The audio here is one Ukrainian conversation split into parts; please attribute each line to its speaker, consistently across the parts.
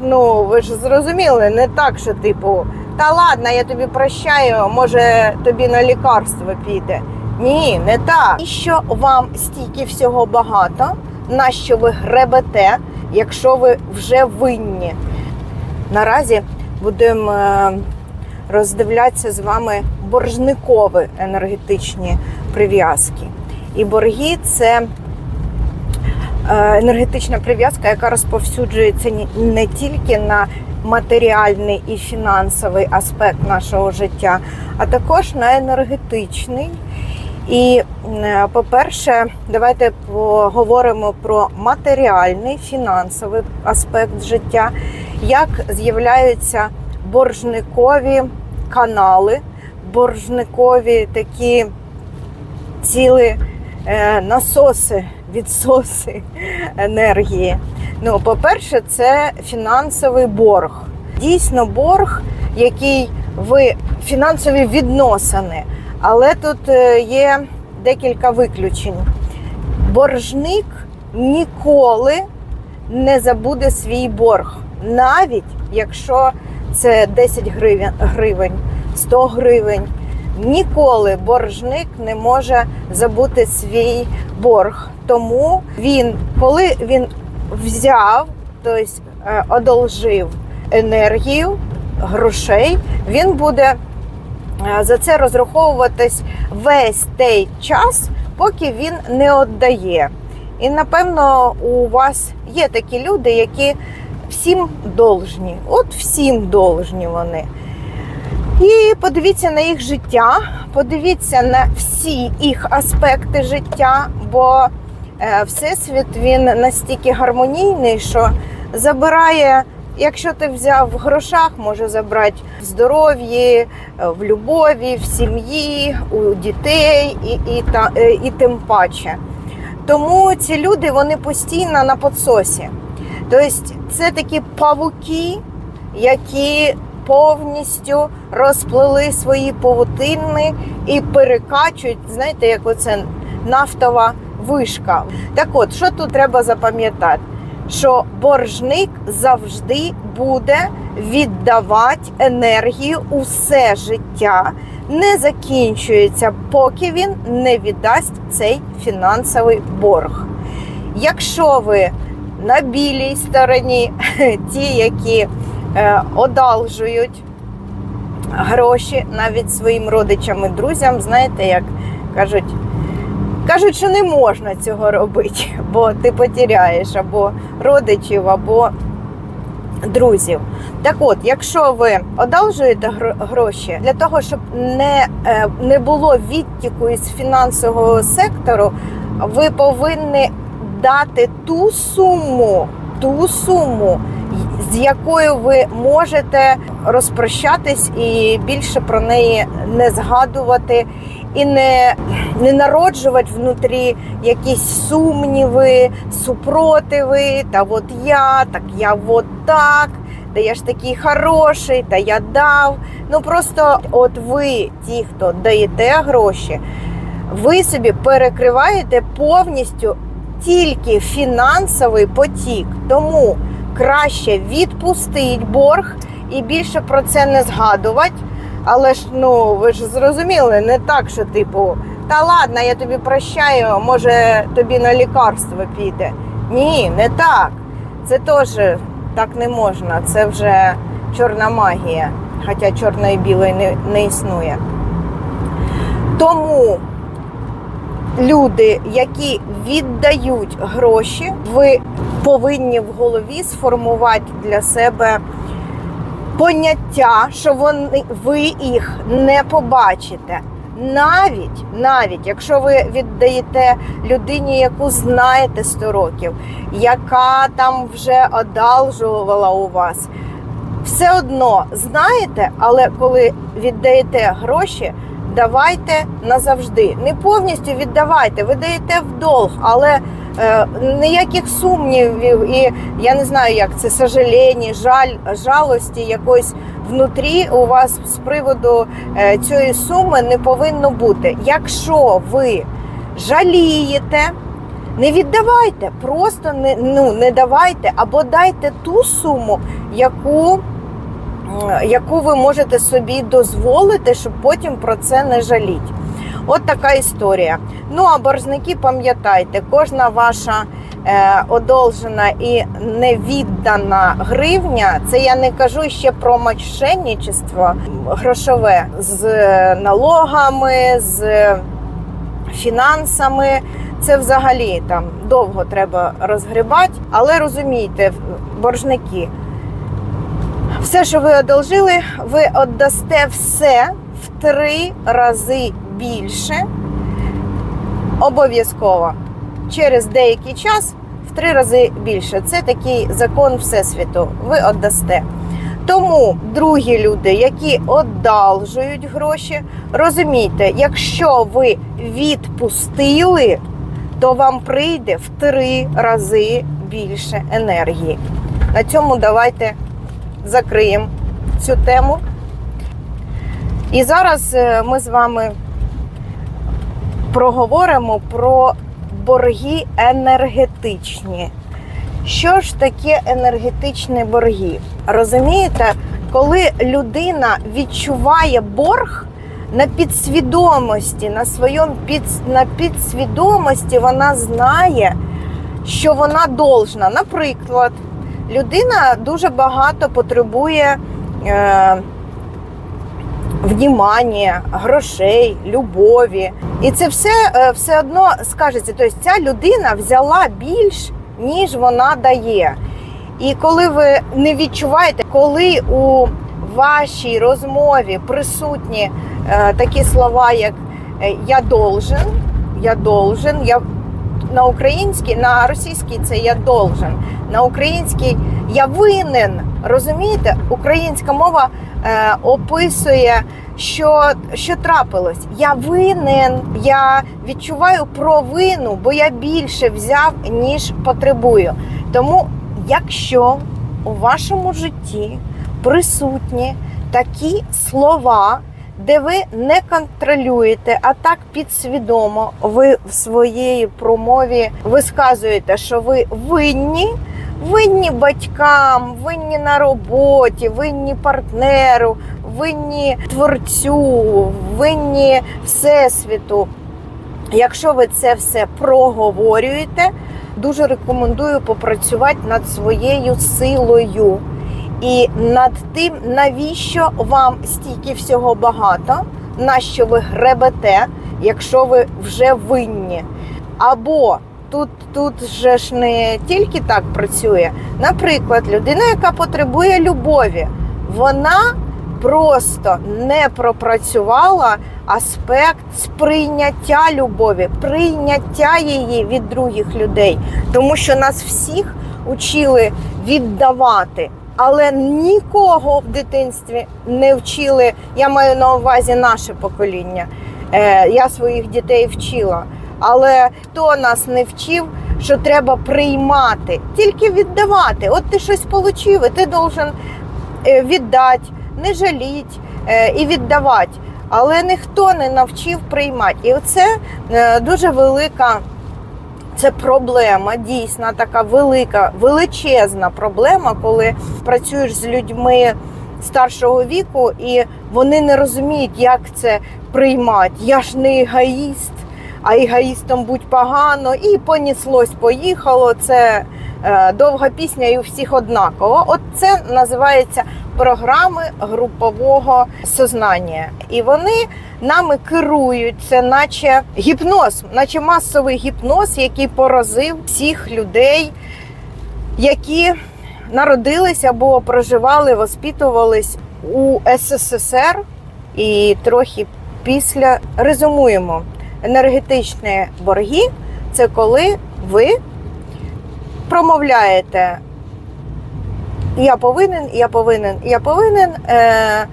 Speaker 1: Ну, ви ж зрозуміли, не так, що типу, та ладно, я тобі прощаю, може тобі на лікарство піде. Ні, не так. І що вам стільки всього багато, на що ви гребете, якщо ви вже винні? Наразі будемо е, роздивлятися з вами боржникові енергетичні прив'язки. І борги це енергетична прив'язка, яка розповсюджується не тільки на матеріальний і фінансовий аспект нашого життя, а також на енергетичний. І, е, по-перше, давайте поговоримо про матеріальний фінансовий аспект життя, як з'являються боржникові канали, боржникові такі ціли е, насоси, відсоси енергії. Ну, по-перше, це фінансовий борг. Дійсно, борг, який ви фінансові відносини. Але тут е, є декілька виключень. Боржник ніколи не забуде свій борг, навіть якщо це 10 гривень, гривень 100 гривень. Ніколи боржник не може забути свій борг. Тому він, коли він взяв, тобто е, одолжив енергію, грошей, він буде е, за це розраховуватись весь той час, поки він не віддає. І напевно у вас є такі люди, які всім должні. От всім должні вони. І подивіться на їх життя, подивіться на всі їх аспекти життя, бо е, Всесвіт він настільки гармонійний, що забирає, якщо ти взяв в грошах, може забрати в здоров'ї, е, в любові, в сім'ї, у дітей і, і, та, е, і тим паче. Тому ці люди вони постійно на підсосі. Тобто це такі павуки, які повністю розплели свої павутини і перекачують, знаєте, як оце нафтова вишка. Так от, що тут треба запам'ятати? Що боржник завжди буде віддавати енергію усе життя, не закінчується, поки він не віддасть цей фінансовий борг. Якщо ви на білій стороні, ті, які одалжують гроші навіть своїм родичам і друзям, знаєте, як кажуть, кажуть, що не можна цього робити, бо ти потеряєш або родичів, або друзів. Так от, якщо ви одалжуєте гроші для того, щоб не, е, не було відтіку із фінансового сектору, ви повинні дати ту суму, ту суму, з якою ви можете розпрощатись і більше про неї не згадувати, і не, не народжувати внутрі якісь сумніви, супротиви. Та от я, так я от так, та я ж такий хороший, та я дав. Ну просто от ви, ті, хто даєте гроші, ви собі перекриваєте повністю тільки фінансовий потік. Тому краще відпустить борг і більше про це не згадувати. Але ж ну ви ж зрозуміли, не так, що типу, та ладно, я тобі прощаю, може тобі на лікарство піде. Ні, не так. Це теж так не можна. Це вже чорна магія, хоча чорної білої не, не існує. Тому люди, які віддають гроші, ви повинні в голові сформувати для себе поняття, що вони, ви їх не побачите. Навіть, навіть якщо ви віддаєте людині, яку знаєте 100 років, яка там вже одалжувала у вас, все одно знаєте, але коли віддаєте гроші, давайте назавжди. Не повністю віддавайте, ви даєте в долг, але е, ніяких сумнівів і я не знаю, як це сожаління, жаль, жалості якоїсь внутрі у вас з приводу е, цієї суми не повинно бути. Якщо ви жалієте, не віддавайте, просто не, ну, не давайте або дайте ту суму, яку, яку ви можете собі дозволити, щоб потім про це не жаліть. От така історія. Ну а боржники, пам'ятайте, кожна ваша е, одолжена і невіддана гривня, це я не кажу ще про мошенничество грошове з налогами, з фінансами. Це взагалі там довго треба розгрібати, але розумійте, боржники, все, що ви одолжили, ви віддасте все в три рази більше. Обов'язково через деякий час в три рази більше. Це такий закон Всесвіту. Ви віддасте. Тому, другі люди, які одалжують гроші, розумійте, якщо ви відпустили, то вам прийде в три рази більше енергії. На цьому давайте закриємо цю тему. І зараз е, ми з вами проговоримо про борги енергетичні. Що ж таке енергетичні борги? Розумієте, коли людина відчуває борг на підсвідомості, на своєму під, на підсвідомості вона знає, що вона должна. Наприклад, людина дуже багато потребує е, внимання, грошей, любові. І це все, е, все одно скажеться. Тобто ця людина взяла більш, ніж вона дає. І коли ви не відчуваєте, коли у вашій розмові присутні е, такі слова, як я должен, я должен, я на українській, на російській це я должен, на українській я винен. Розумієте, українська мова е, описує, що, що трапилось. Я винен, я відчуваю провину, бо я більше взяв, ніж потребую. Тому, якщо у вашому житті присутні такі слова, де ви не контролюєте, а так підсвідомо ви в своїй промові висказуєте, що ви винні. Винні батькам, винні на роботі, винні партнеру, винні творцю, винні всесвіту. Якщо ви це все проговорюєте, дуже рекомендую попрацювати над своєю силою і над тим, навіщо вам стільки всього багато, на що ви гребете, якщо ви вже винні. Або тут, тут же ж не тільки так працює. Наприклад, людина, яка потребує любові, вона просто не пропрацювала аспект сприйняття любові, прийняття її від других людей, тому що нас всіх учили віддавати. Але нікого в дитинстві не вчили. Я маю на увазі наше покоління. Е, Я своїх дітей вчила. Але хто нас не вчив, що треба приймати, тільки віддавати. От ти щось отримав, і ти должен е, віддати, не жаліть е, і віддавати. Але ніхто не навчив приймати. І це дуже велика. Це проблема, дійсно така велика, величезна проблема, коли працюєш з людьми старшого віку, і вони не розуміють, як це приймати. Я ж не егоїст, а егоїстом будь погано, і поніслось, поїхало. Це е, довга пісня, і у всіх однаково. От це називається програми групового сознання. І вони нами керують, це наче гіпноз, наче масовий гіпноз, який поразив всіх людей, які народились або проживали, воспитувались у СССР і трохи після резюмуємо. Енергетичні борги це коли ви промовляєте я повинен, я повинен, я повинен. Е,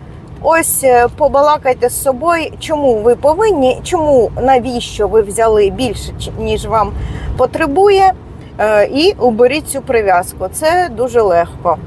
Speaker 1: Ось е, побалакайте з собою, чому ви повинні, чому навіщо ви взяли більше, ніж вам потребує, е, і уберіть цю прив'язку. Це дуже легко.